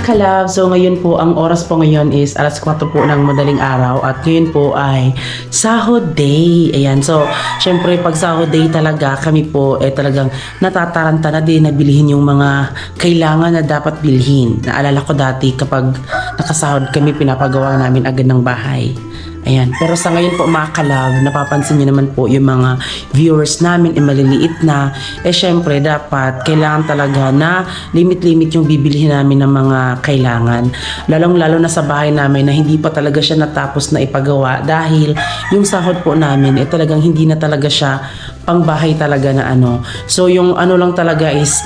mga kalab, so ngayon po, ang oras po ngayon is alas 4 po ng madaling araw at ngayon po ay sahod day. Ayan, so syempre pag sahod day talaga kami po eh talagang natataranta na din na bilhin yung mga kailangan na dapat bilhin. Naalala ko dati kapag nakasahod kami pinapagawa namin agad ng bahay. Ayan. Pero sa ngayon po mga kalab, napapansin niyo naman po yung mga viewers namin ay maliliit na. Eh syempre dapat kailangan talaga na limit-limit yung bibilihin namin ng mga kailangan. Lalong-lalo na sa bahay namin na hindi pa talaga siya natapos na ipagawa dahil yung sahod po namin eh talagang hindi na talaga siya pangbahay talaga na ano. So yung ano lang talaga is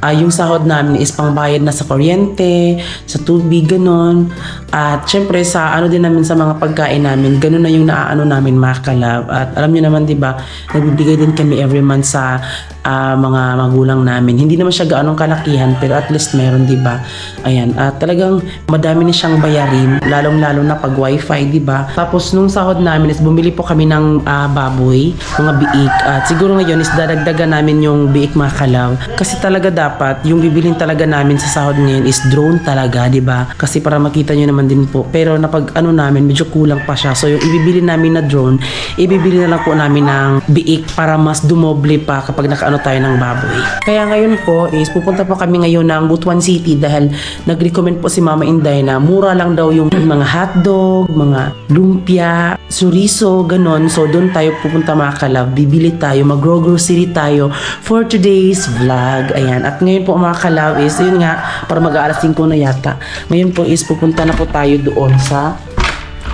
Ah, yung sahod namin is pangbayad na sa kuryente, sa tubig, ganun. At syempre sa ano din namin sa mga pagkain namin, ganun na yung naaano namin mga. At alam niyo naman 'di ba, nagbibigay din kami every month sa ah, mga magulang namin. Hindi naman siya gaanong kalakihan pero at least meron 'di ba? Ayan, at talagang madami na siyang bayarin, lalong-lalo na pag wifi 'di ba? Tapos nung sahod namin is bumili po kami ng ah, baboy, mga biik. At siguro ngayon is dadagdagan namin yung biik mga. Kasi talaga dapat yung bibilin talaga namin sa sahod ngayon is drone talaga, 'di ba? Kasi para makita nyo naman din po. Pero napag ano namin, medyo kulang pa siya. So yung ibibili namin na drone, ibibili na lang po namin ng biik para mas dumoble pa kapag nakaano tayo ng baboy. Kaya ngayon po is pupunta po kami ngayon ng Butuan City dahil nag-recommend po si Mama Inday na mura lang daw yung mga hotdog, mga lumpia, suriso, ganon. So doon tayo pupunta mga kalab, bibili tayo, mag-grocery tayo for today's vlog. Ayan. At ngayon po mga kalab is, yun nga, para mag-aalas 5 na yata. Ngayon po is pupunta na po tayo doon sa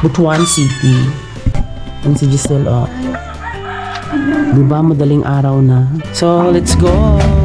Butuan City. Yan si Giselle, oh. Diba, madaling araw na. So, let's go!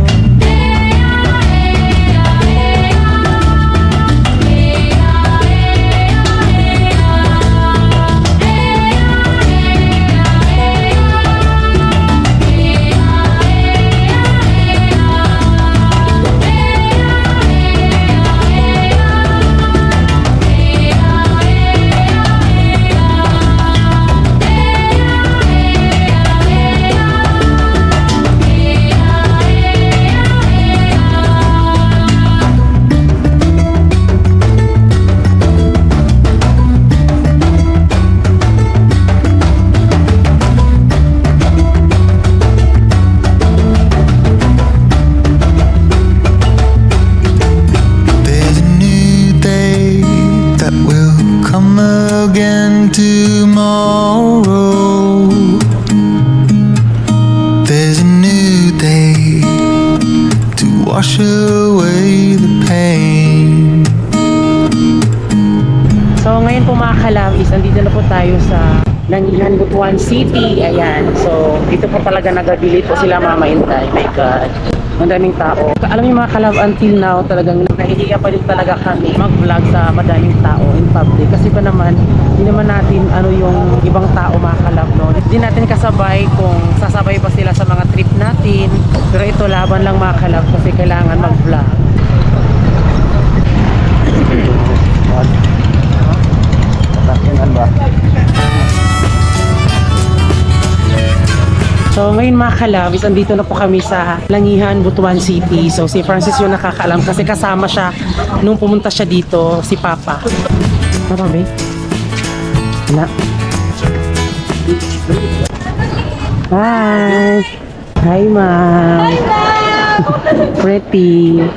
City. Ayan. So, dito po talaga nagabili po sila Mama Intay. My God. Madaming tao. Alam niyo mga kalab, until now talagang nahihiya pa din talaga kami mag-vlog sa madaming tao in public. Kasi pa naman, hindi naman natin ano yung ibang tao mga kalab, no? Hindi natin kasabay kung sasabay pa sila sa mga trip natin. Pero ito laban lang mga kalab kasi kailangan mag-vlog. So ngayon mga kalabis, andito na po kami sa Langihan, Butuan City. So si Francis yung nakakaalam kasi kasama siya nung pumunta siya dito, si Papa. Ano ba? Wala. Hi! Hi, ma'am! Pretty!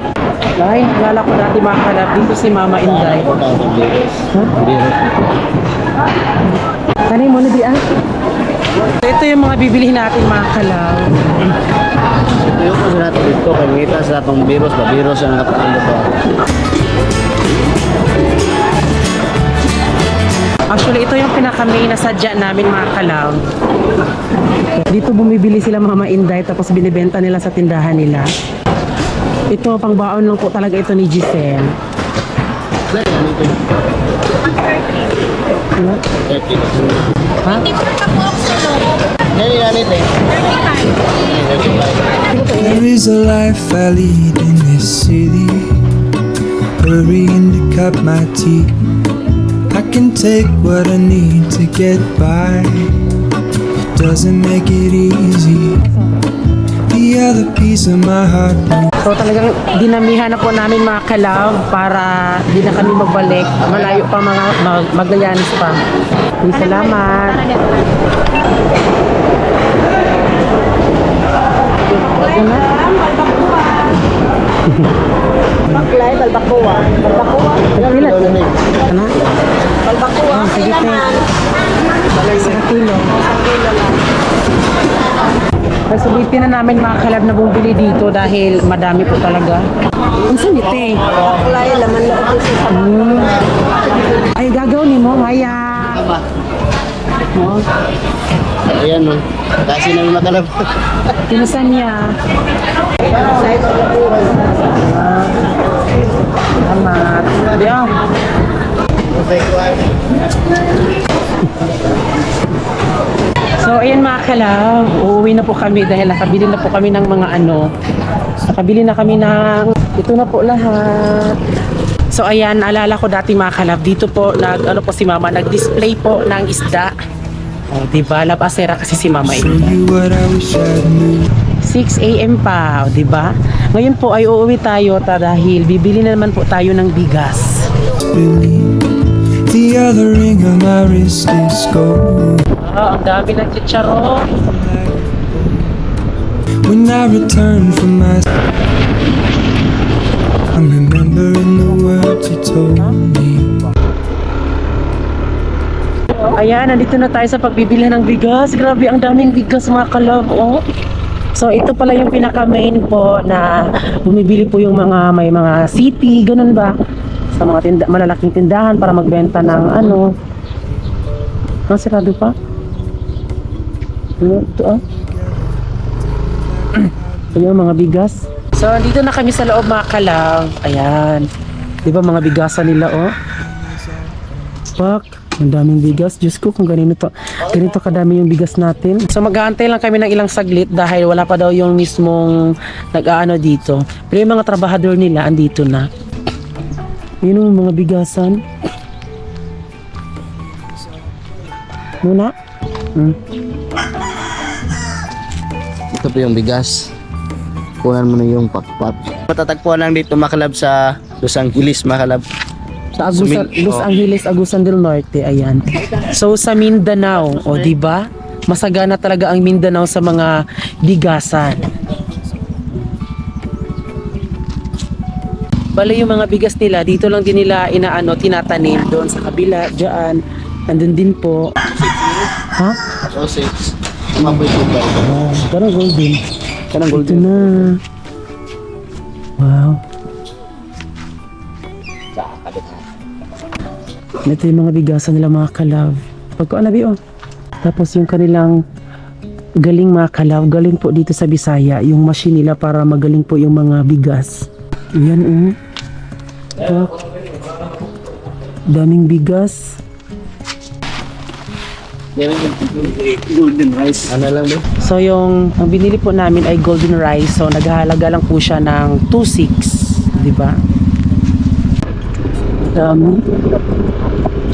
Ay, lala ko dati mga kalab. Dito si Mama Inday. Ha? Ano yung muna di ah? Ito yung mga bibilihin natin mga kalab. Ito yung kasi natin dito, kay sa atong virus ba? Virus ang nakataan dito. Actually, ito yung pinaka-main na sadya namin mga kalab. Dito bumibili sila Mama Inday tapos binibenta nila sa tindahan nila. Ito, pang baon lang po talaga ito ni Giselle. Ano? Ha? There is a life I lead in this city. Hurrying to cut my teeth. I can take what I need to get by. Doesn't make it easy. The the other piece of my heart. So talagang dinamihan na po namin mga kalab para di na kami magbalik. Malayo pa mga mag Magallanes pa. Ay, salamat. Baklay, balbakuwa. Balbakuwa. Ilan? Ano? Balbakuwa. Ah, sige, te. Isang kilo. Ay, sulitin na namin mga kalab na bumili dito dahil madami po talaga. Ang sulite. Baklay, laman loob ko sa Mm. Ay, gagaw mo, Maya. Oh, Ayan no. Kasi namin makalab. Pinusan niya. Salamat. Diyan. So, ayan mga kalab, uuwi na po kami dahil nakabili na po kami ng mga ano. Nakabili na kami ng, ito na po lahat. So, ayan, naalala ko dati mga kalab, dito po, nag, ano po si mama, nag-display po ng isda. O, diba? Labasera kasi si mama Show ito. you what I wish I knew. 6 a.m. pa, o, di ba? Ngayon po ay uuwi tayo ta dahil bibili na naman po tayo ng bigas. The other ring on my wrist is gold. Ah, ang dami ng chicharon. When I return from my I'm remembering the words you told me. Ayan, nandito na tayo sa pagbibili ng bigas. Grabe, ang daming bigas mga kalab, oh. So, ito pala yung pinaka-main po na bumibili po yung mga, may mga city, ganun ba? Sa mga tinda, malalaking tindahan para magbenta ng ano. Ang sirado pa? Ano, ito ah. Yung mga bigas. So, dito na kami sa loob mga kalab. Ayan. Di ba mga bigasan nila, oh? Pak, ang daming bigas. Diyos ko, kung ganito, ganito kadami yung bigas natin. So mag-aantay lang kami ng ilang saglit dahil wala pa daw yung mismong nag-aano dito. Pero yung mga trabahador nila, andito na. Yun yung mga bigasan. Muna. Hmm. Ito po yung bigas. Kunan mo na yung pakpak. Matatagpuan lang dito makalab sa Los Angeles makalab. Sa Agusan, Sumil- Los oh. Angeles, Agusan del Norte, ayan. So sa Mindanao, o di ba? Masagana talaga ang Mindanao sa mga bigasan. Bale yung mga bigas nila, dito lang din nila inaano, tinatanim doon sa kabila, diyan. Andun din po. Ha? Sausage. Tama po yung tubay. Oh, parang golden. Ito golden. na. Wow. Ito yung mga bigasan nila mga kalav. Pagko anabi oh. Tapos yung kanilang galing mga kalav, galing po dito sa Bisaya, yung machine nila para magaling po yung mga bigas. Yan oh. Pak. Daming bigas. Golden rice. Ano lang ba? So yung ang binili po namin ay golden rice. So naghahalaga lang po siya ng 2.6, 'di ba? Dami.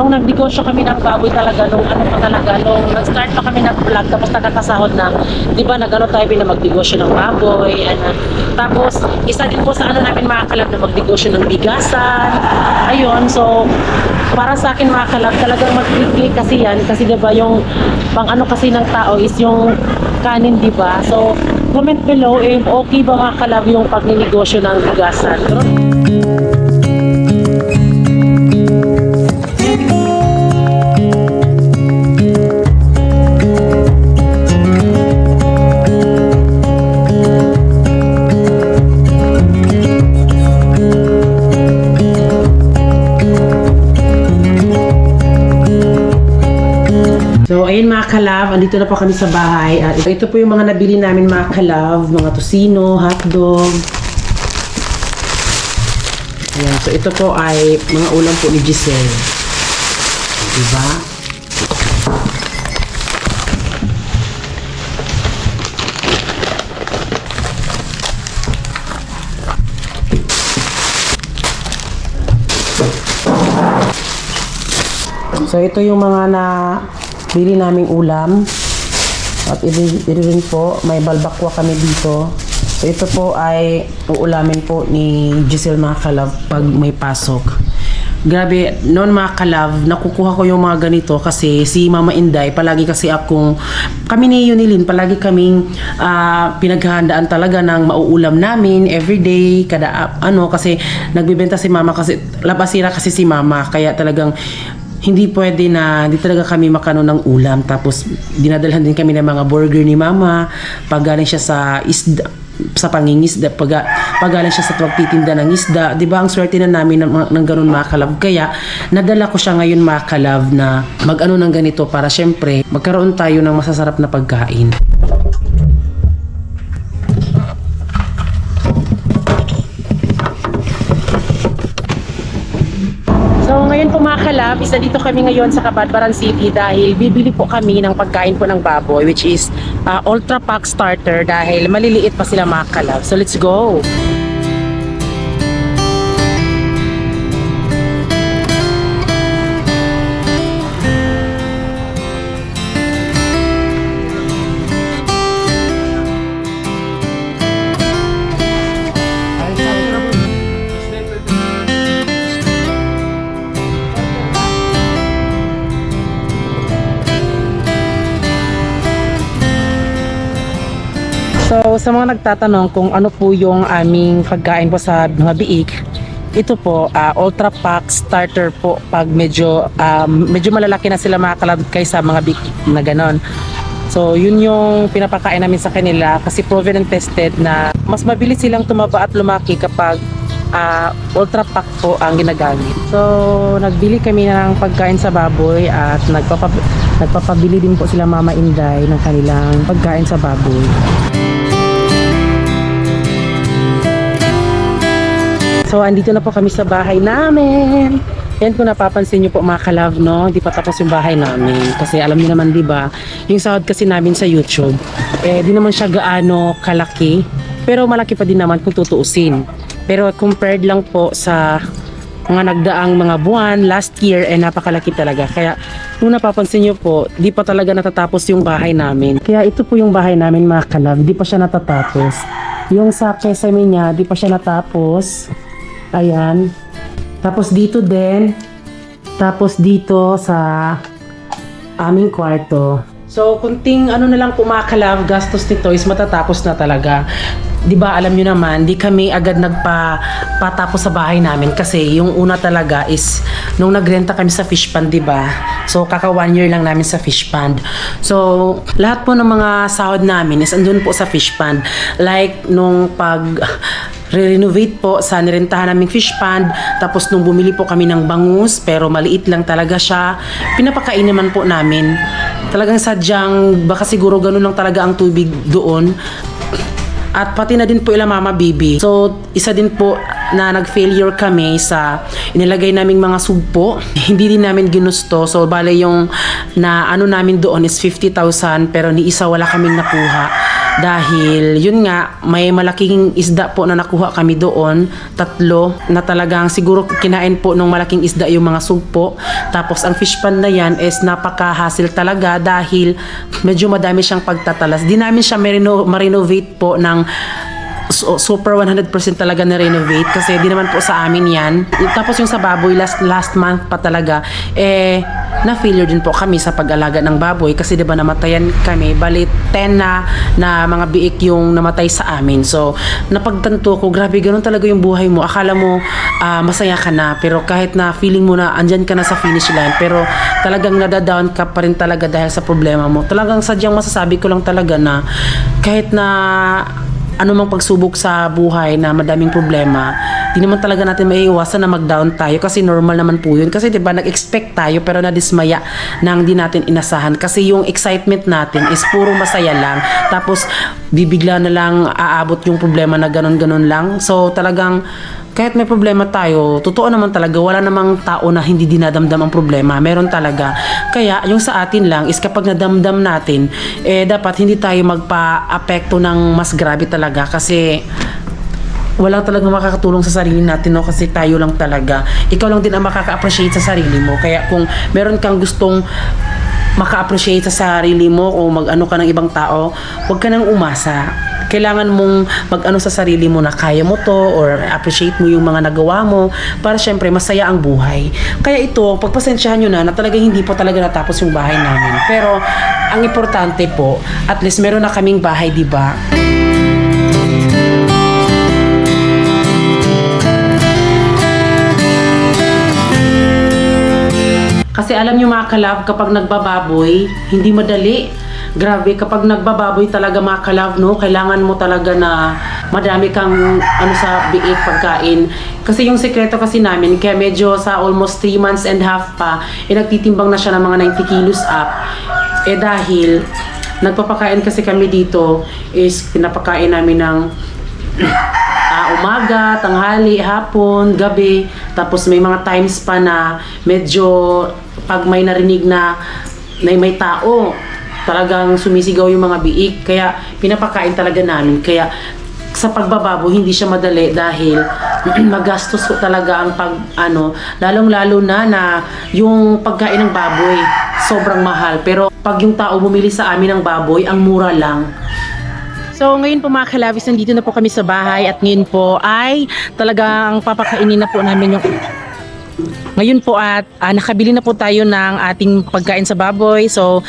Nung nagnegosyo kami ng baboy talaga, nung ano pa talaga, nung nag-start pa kami ng vlog, tapos nakakasahod na, di ba, nag-ano tayo na magnegosyo ng baboy, ano. Tapos, isa din po sa ano namin mga kalab na magnegosyo ng bigasan. Ayun, so, para sa akin mga kalab, talagang mag-click kasi yan, kasi di ba, yung pang ano kasi ng tao is yung kanin, di ba? So, comment below if okay ba mga kalab yung pagninegosyo ng bigasan. Pero, ka-love, andito na po kami sa bahay. At ito, ito po yung mga nabili namin mga ka-love, mga tosino, hotdog. Ayan, so ito po ay mga ulam po ni Giselle. Diba? So ito yung mga na bili naming ulam. At ito rin po, may balbakwa kami dito. So ito po ay uulamin po ni Giselle mga pag may pasok. Grabe, noon mga kalab, nakukuha ko yung mga ganito kasi si Mama Inday, palagi kasi akong, kami ni Yunilin, palagi kaming ah, pinaghahandaan talaga ng mauulam namin everyday, kada ah, ano, kasi nagbibenta si Mama kasi, labasira kasi si Mama, kaya talagang hindi pwede na hindi talaga kami makano ng ulam. Tapos dinadalhan din kami ng mga burger ni mama. Pag galing siya sa isda sa pangingisda pag, pag galing siya sa pagtitinda ng isda di ba? Ang swerte na namin ng, ng ganun mga kaya nadala ko siya ngayon mga kalab na mag ano ng ganito para syempre magkaroon tayo ng masasarap na pagkain So ngayon po isa dito kami ngayon sa Kabadbaran City dahil bibili po kami ng pagkain po ng baboy which is uh, Ultra Pack Starter dahil maliliit pa sila mga kalab. So let's go! So sa mga nagtatanong kung ano po yung aming pagkain po sa mga biik, ito po ah, Ultra Pack starter po pag medyo um, medyo malalaki na sila mga kalab kaysa mga biik na ganon. So yun yung pinapakain namin sa kanila kasi proven and tested na mas mabilis silang tumaba at lumaki kapag ah, Ultra Pack po ang ginagamit. So nagbili kami ng pagkain sa baboy at nagpapab nagpapabili din po sila Mama Inday ng kanilang pagkain sa baboy. So, andito na po kami sa bahay namin. Yan kung napapansin nyo po mga kalab, no? Hindi pa tapos yung bahay namin. Kasi alam niyo naman, di ba? Yung sahod kasi namin sa YouTube, eh, di naman siya gaano kalaki. Pero malaki pa din naman kung tutuusin. Pero compared lang po sa mga nagdaang mga buwan, last year, eh napakalaki talaga. Kaya kung napapansin nyo po, di pa talaga natatapos yung bahay namin. Kaya ito po yung bahay namin mga kalab, di pa siya natatapos. Yung sa kesame niya, di pa siya natapos. Ayan. Tapos dito din. Tapos dito sa aming kwarto. So, kunting ano na lang kumakalav, gastos nito is matatapos na talaga. 'Di ba alam niyo naman, di kami agad nagpa patapos sa bahay namin kasi yung una talaga is nung nagrenta kami sa fish pond, 'di ba? So, kaka one year lang namin sa fish pond. So, lahat po ng mga sahod namin is andun po sa fish pond. Like, nung pag re-renovate po sa nirentahan naming fish pond. Tapos nung bumili po kami ng bangus, pero maliit lang talaga siya. Pinapakain naman po namin. Talagang sadyang, baka siguro ganun lang talaga ang tubig doon. At pati na din po ila Mama Bibi. So, isa din po na nag-failure kami sa inilagay naming mga sugpo. Hindi din namin ginusto. So, bale yung na ano namin doon is 50,000 pero ni isa wala kaming nakuha. Dahil yun nga, may malaking isda po na nakuha kami doon. Tatlo na talagang siguro kinain po nung malaking isda yung mga sugpo. Tapos ang fish pan na yan is napaka-hassle talaga dahil medyo madami siyang pagtatalas. Di namin siya marino- ma-renovate po ng su- super 100% talaga na renovate kasi di naman po sa amin yan. Tapos yung sa baboy last last month pa talaga eh na failure din po kami sa pag-alaga ng baboy kasi 'di ba namatayan kami bali 10 na na mga biik yung namatay sa amin. So napagtanto ko grabe ganun talaga yung buhay mo. Akala mo ah, masaya ka na pero kahit na feeling mo na andyan ka na sa finish line pero talagang nadadown ka pa rin talaga dahil sa problema mo. Talagang sadyang masasabi ko lang talaga na kahit na ano mang pagsubok sa buhay na madaming problema, di naman talaga natin maiiwasan na mag-down tayo kasi normal naman po yun. Kasi 'di ba nag-expect tayo pero nadismaya nang di natin inasahan kasi yung excitement natin is puro masaya lang. Tapos bibigla na lang aabot yung problema na ganun-ganun lang. So talagang kahit may problema tayo, totoo naman talaga, wala namang tao na hindi dinadamdam ang problema. Meron talaga. Kaya, yung sa atin lang is kapag nadamdam natin, eh dapat hindi tayo magpa-apekto ng mas grabe talaga kasi walang talagang makakatulong sa sarili natin no kasi tayo lang talaga. Ikaw lang din ang makaka-appreciate sa sarili mo. Kaya kung meron kang gustong maka-appreciate sa sarili mo o mag-ano ka ng ibang tao, huwag ka nang umasa. Kailangan mong mag-ano sa sarili mo na kaya mo to or appreciate mo yung mga nagawa mo para syempre masaya ang buhay. Kaya ito, pagpasensyahan nyo na na talaga hindi po talaga natapos yung bahay namin. Pero ang importante po, at least meron na kaming bahay, di ba? Kasi alam nyo mga kalab, kapag nagbababoy, hindi madali. Grabe, kapag nagbababoy talaga mga kalab, no, kailangan mo talaga na madami kang ano sa biik pagkain. Kasi yung sekreto kasi namin, kaya medyo sa almost 3 months and half pa, eh nagtitimbang na siya ng mga 90 kilos up. Eh dahil, nagpapakain kasi kami dito, is pinapakain namin ng ah, umaga, tanghali, hapon, gabi. Tapos may mga times pa na medyo pag may narinig na na may tao, talagang sumisigaw yung mga biik. Kaya pinapakain talaga namin. Kaya sa pagbababo hindi siya madali dahil magastos talaga ang pag ano lalong-lalo na na yung pagkain ng baboy sobrang mahal pero pag yung tao bumili sa amin ng baboy ang mura lang So ngayon po mga kalabis, nandito na po kami sa bahay at ngayon po ay talagang papakainin na po namin yung ngayon po at ah, nakabili na po tayo ng ating pagkain sa baboy. So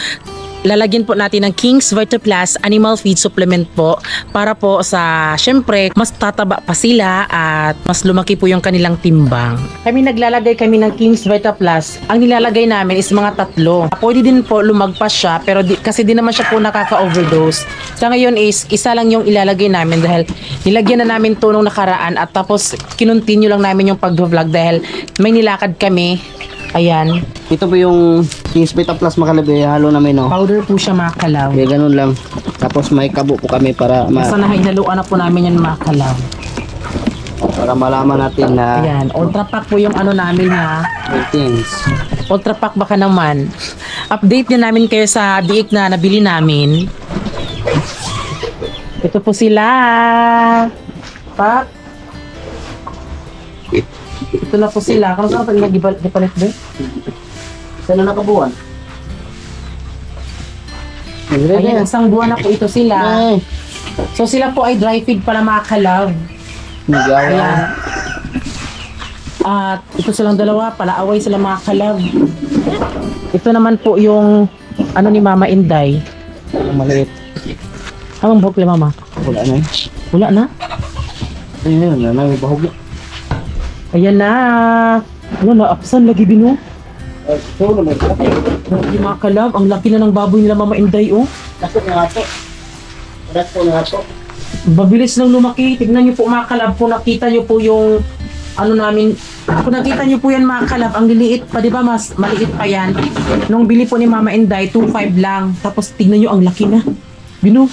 lalagyan po natin ng King's Vitaplus Animal Feed Supplement po para po sa syempre mas tataba pa sila at mas lumaki po yung kanilang timbang. Kami naglalagay kami ng King's Vitaplus. Ang nilalagay namin is mga tatlo. Pwede din po lumagpas siya pero di, kasi di naman siya po nakaka-overdose. Sa ngayon is isa lang yung ilalagay namin dahil nilagyan na namin to nung nakaraan at tapos kinontinue lang namin yung pag-vlog dahil may nilakad kami. Ayan. Ito po yung King's Beta Plus makalabi. Halo namin, no? Powder po siya mga kalaw. Kaya ganun lang. Tapos may kabo po kami para ma Basta nahinaluan na po namin yan mga kalaw. para malaman natin na Ayan, ultra pack po yung ano namin ha. things. Ultra pack baka naman. Update din namin kayo sa biik na nabili namin. Ito po sila. Pak. Ito na po sila. Kung saan pa nila gibal- gipalit ba? Saan na nakabuwan? Ayan, isang buwan na po ito sila. Ay, So sila po ay dry feed pala mga nagawa. Ayan. At ito silang dalawa, palaaway sila mga kalab. Ito naman po yung ano ni Mama Inday. Ang maliit. Anong buhok ni Mama? Wala na eh. Wala na. Ayun, na may bahog. Ayan na. Ano na, apsan lagi bino. Ito naman. Grabe mga kalab, ang laki na ng baboy nila Mama Inday oh. Dapat na nga to. Dapat na nga to. Babilis lang lumaki. Tignan niyo po mga kalab, kung nakita niyo po yung ano namin, kung nakita niyo po yan mga kalab, ang liliit pa, di ba mas maliit pa yan. Nung bili po ni Mama Inday, 2.5 lang. Tapos tignan niyo ang laki na. Bino.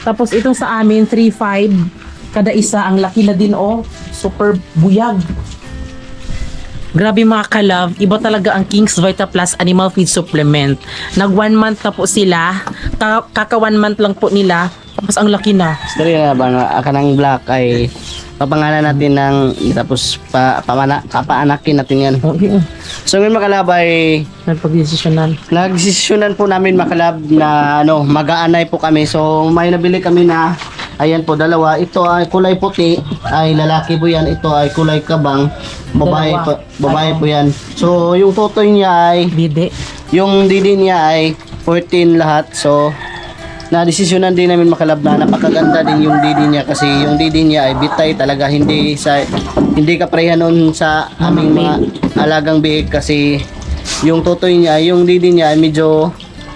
Tapos itong sa amin, 3.5 kada isa. Ang laki na din oh. Super buyag. Grabe mga kalab, iba talaga ang King's Vita Plus Animal Feed Supplement. Nag one month na po sila, Ka- kaka one month lang po nila, tapos ang laki na. Story na ba na kanang black ay papangalan natin ng tapos pa, pamana, papaanakin natin yan. Oh. So ngayon makalabay, Nagpag-desisyonan. nagdesisyonan po namin makalab na ano, mag-aanay po kami. So may nabili kami na ayan po dalawa. Ito ay kulay puti, ay lalaki po yan. Ito ay kulay kabang, babae po, babae po yan. So yung totoy niya ay Bide. yung didi niya ay 14 lahat. So, na-desisyonan din namin makalab na napakaganda din yung didi niya kasi yung didi niya ay bitay talaga hindi sa hindi kapareha nun sa aming mga alagang biik kasi yung tutoy niya, yung didi niya ay medyo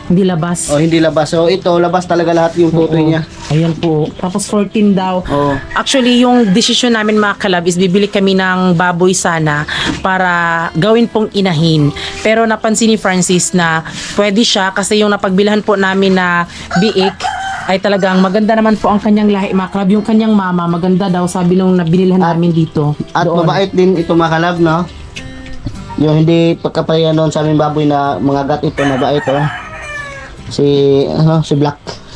Hindi labas. oh, hindi labas. So ito labas talaga lahat yung tutoy niya. Ayan po. Tapos 14 daw. Oh. Actually, yung desisyon namin mga kalab is bibili kami ng baboy sana para gawin pong inahin. Pero napansin ni Francis na pwede siya kasi yung napagbilhan po namin na biik ay talagang maganda naman po ang kanyang lahi mga kalab. Yung kanyang mama maganda daw sabi nung nabinilhan At- namin dito. At Doon. mabait din ito makalab, no? Yung hindi pagkapareha noon sa aming baboy na mga gat ito, mabait oh. Si, ano, si Black.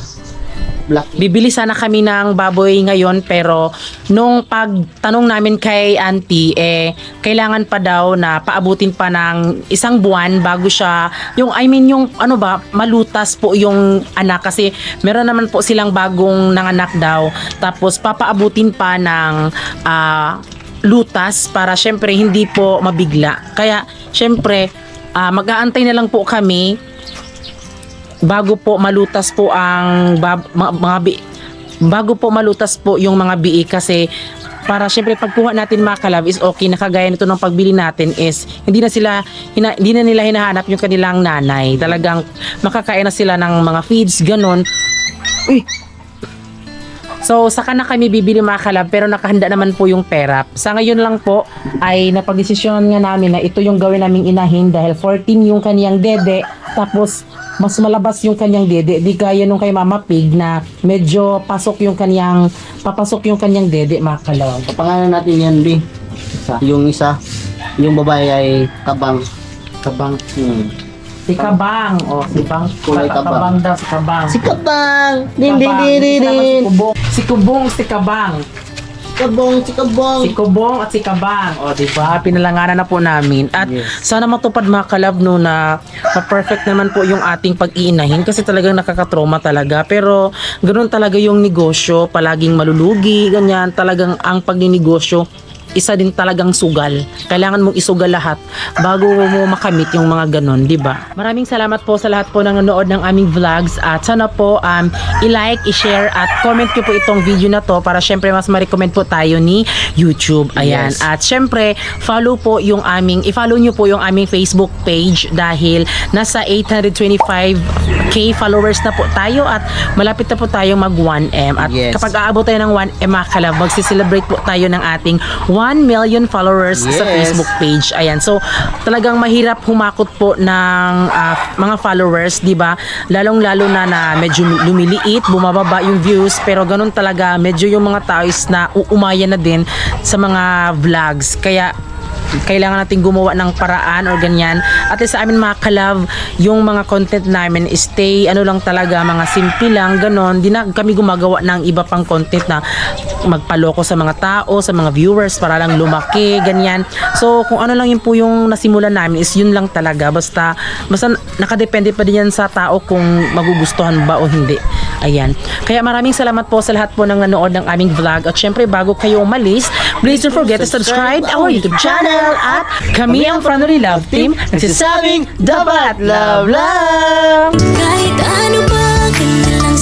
black. Bibili sana kami ng baboy ngayon pero nung pagtanong namin kay auntie eh kailangan pa daw na paabutin pa ng isang buwan bago siya yung I mean yung ano ba malutas po yung anak kasi meron naman po silang bagong nanganak daw tapos papaabutin pa ng ah, lutas para syempre hindi po mabigla kaya syempre ah, mag-aantay na lang po kami bago po malutas po ang bab- mga, mga bi- bago po malutas po yung mga bii kasi para syempre pagkuha natin mga kalab is okay nakagaya nito ng pagbili natin is hindi na sila hina, hindi na nila hinahanap yung kanilang nanay talagang makakain na sila ng mga feeds ganun Uy! So, saka na kami bibili mga kalab, pero nakahanda naman po yung pera. Sa ngayon lang po, ay napagdesisyonan nga namin na ito yung gawin naming inahin dahil 14 yung kaniyang dede, tapos mas malabas yung kanyang dede. Di kaya nung kay Mama Pig na medyo pasok yung kanyang, papasok yung kanyang dede mga kalab. Pangalan natin yan, B. Yung isa, yung babae ay kabang. Kabang. Hmm. Si Kabang. O, si Bang. Kulay kabang. Kabang daw, si Kabang. Si kabang! Din, din, Kabang. din, din, Isa naman din. Si Kubong. Si Kubong, si Kabang. Kabong, si kabong. Si Kubong at si Kabang. O, di ba? Pinalanganan na po namin. At Yes. sana matupad mga kalab no na ma-perfect naman po yung ating pag-iinahin kasi talagang nakakatroma talaga. Pero ganoon talaga yung negosyo, palaging malulugi, ganyan. Talagang ang pagninegosyo isa din talagang sugal. Kailangan mong isugal lahat bago mo makamit yung mga ganon, di ba? Maraming salamat po sa lahat po ng nanonood ng aming vlogs at sana po um, i-like, i-share at comment nyo po itong video na to para syempre mas ma-recommend po tayo ni YouTube. Ayan. Yes. At syempre, follow po yung aming, i-follow nyo po yung aming Facebook page dahil nasa 825k followers na po tayo at malapit na po tayo mag 1M. At Yes. kapag aabot tayo ng 1M mga kalab, magsiselebrate po tayo ng ating 1 million followers sa Yes. Facebook page. Ayan. So, talagang mahirap humakot po ng ah, mga followers, di ba? Lalong-lalo na na medyo lumiliit, bumababa yung views, pero ganun talaga, medyo yung mga tao is na uumaya na din sa mga vlogs. Kaya, kailangan natin gumawa ng paraan or ganyan. At sa amin mga kalab, yung mga content namin stay ano lang talaga, mga simple lang, ganon. Di na kami gumagawa ng iba pang content na magpaloko sa mga tao, sa mga viewers para lang lumaki, ganyan. So, kung ano lang yun po yung nasimulan namin is yun lang talaga. Basta, basta nakadepende pa din yan sa tao kung magugustuhan ba o hindi. Ayan. Kaya maraming salamat po sa lahat po ng nanood ng aming vlog. At syempre, bago kayo umalis, please don't forget to subscribe our YouTube channel at kami ang Franoli Love Team nagsasabing dapat love love! Kahit ano pa, kanya lang